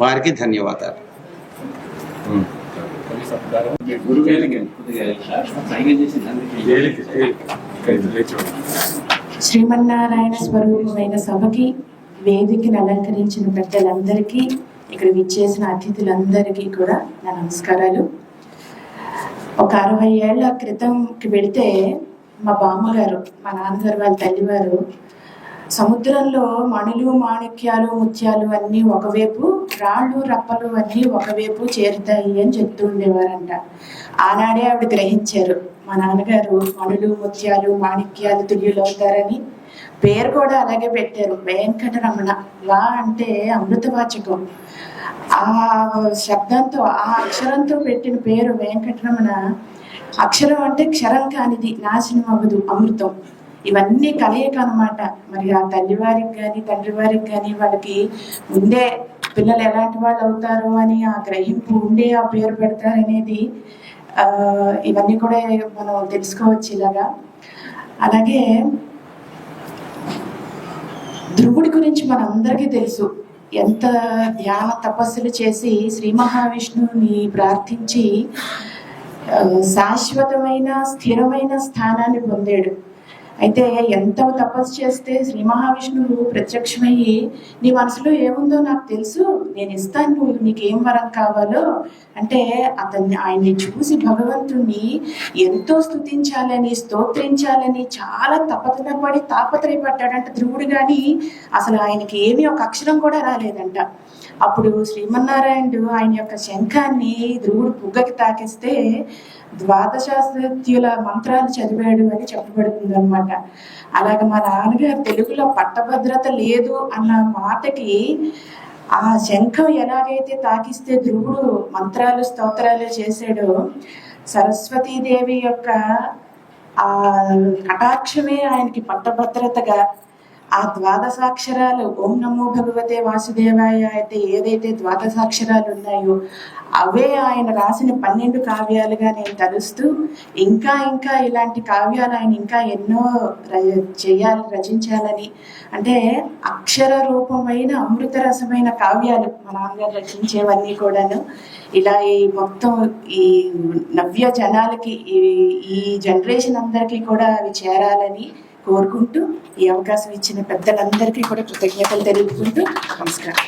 వారికి ధన్యవాదాలు. శ్రీమన్నారాయణ స్వరూపమైన సభకి వేదికను అలంకరించిన పెద్దలందరికీ ఇక్కడ విచ్చేసిన అతిథులందరికీ కూడా నా నమస్కారాలు. ఒక అరవై ఏళ్ళ క్రితంకి వెళితే మా బామ్మగారు మా నాన్నగారు వాళ్ళ తల్లివారు సముద్రంలో మణులు మాణిక్యాలు ముత్యాలు అన్నీ ఒకవైపు రాళ్ళు రప్పలు అన్నీ ఒకవైపు చేరుతాయి అని చెప్తూ ఉండేవారంట. ఆనాడే ఆవిడ గ్రహించారు మా నాన్నగారు మణులు ముత్యాలు మాణిక్యాలు తుల్యులు అవుతారని. పేరు కూడా అలాగే పెట్టారు వెంకటరమణ వా అంటే అమృతవాచకం. ఆ శబ్దంతో ఆ అక్షరంతో పెట్టిన పేరు వెంకటరమణ అక్షరం అంటే క్షరం కానిది నాశనం అవ్వదు అమృతం. ఇవన్నీ కలయిక అనమాట మరి ఆ తల్లి వారికి కానీ తండ్రి వారికి కానీ వాళ్ళకి ముందే పిల్లలు ఎలాంటి వాళ్ళు అవుతారు అని ఆ గ్రహింపు ఉండే ఆ పేరు పెడతారనేది ఇవన్నీ కూడా మనం తెలుసుకోవచ్చు ఇలాగా. అలాగే ధ్రువుడి గురించి మనందరికీ తెలుసు. ఎంత ధ్యాన తపస్సులు చేసి శ్రీ మహావిష్ణువుని ప్రార్థించి శాశ్వతమైన స్థిరమైన స్థానాన్ని పొందాడు. అయితే ఎంత తపస్సు చేస్తే శ్రీ మహావిష్ణువు ప్రత్యక్షమయ్యి నీ మనసులో ఏముందో నాకు తెలుసు నేను ఇస్తాను నువ్వు నీకు ఏం వరం కావాలో అంటే అతన్ని ఆయన్ని చూసి భగవంతుణ్ణి ఎంతో స్థుతించాలని స్తోత్రించాలని చాలా తపతపడి తాపత్రయపడ్డాడంట ధ్రువుడు కానీ అసలు ఆయనకి ఏమీ ఒక అక్షరం కూడా రాలేదంట. అప్పుడు శ్రీమన్నారాయణుడు ఆయన యొక్క శంఖాన్ని ధ్రువుడు పుగ్గకి తాకిస్తే ద్వాదశాస్త్యుల మంత్రాలు చదివాడు అని చెప్పబడుతుంది అనమాట అలాగే మా నాన్నగారు తెలుగులో పట్టభద్రత లేదు అన్న మాటకి ఆ శంఖం ఎలాగైతే తాకిస్తే ధ్రువుడు మంత్రాలు స్తోత్రాలు చేశాడో సరస్వతీదేవి యొక్క ఆ కటాక్షమే ఆయనకి పట్టభద్రతగా ఆ ద్వాదశాక్షరాలు ఓం నమో భగవతే వాసుదేవాయ అయితే ఏదైతే ద్వాదశాక్షరాలు ఉన్నాయో అవే ఆయన రాసిన పన్నెండు కావ్యాలుగా నేను తలుస్తూ ఇంకా ఇంకా ఇలాంటి కావ్యాలు ఆయన ఇంకా ఎన్నో ర- చేయాలి రచించాలని. అంటే అక్షర రూపమైన అమృత రసమైన కావ్యాలు మా నాన్నగారు రచించేవన్నీ కూడాను. ఇలా ఈ మొత్తం ఈ నవ్య జనాలకి ఈ ఈ జనరేషన్ అందరికీ కూడా అవి చేరాలని కోరుకుంటూ ఈ అవకాశం ఇచ్చిన పెద్దలందరికీ కూడా కృతజ్ఞతలు తెలుపుకుంటూ నమస్కారం.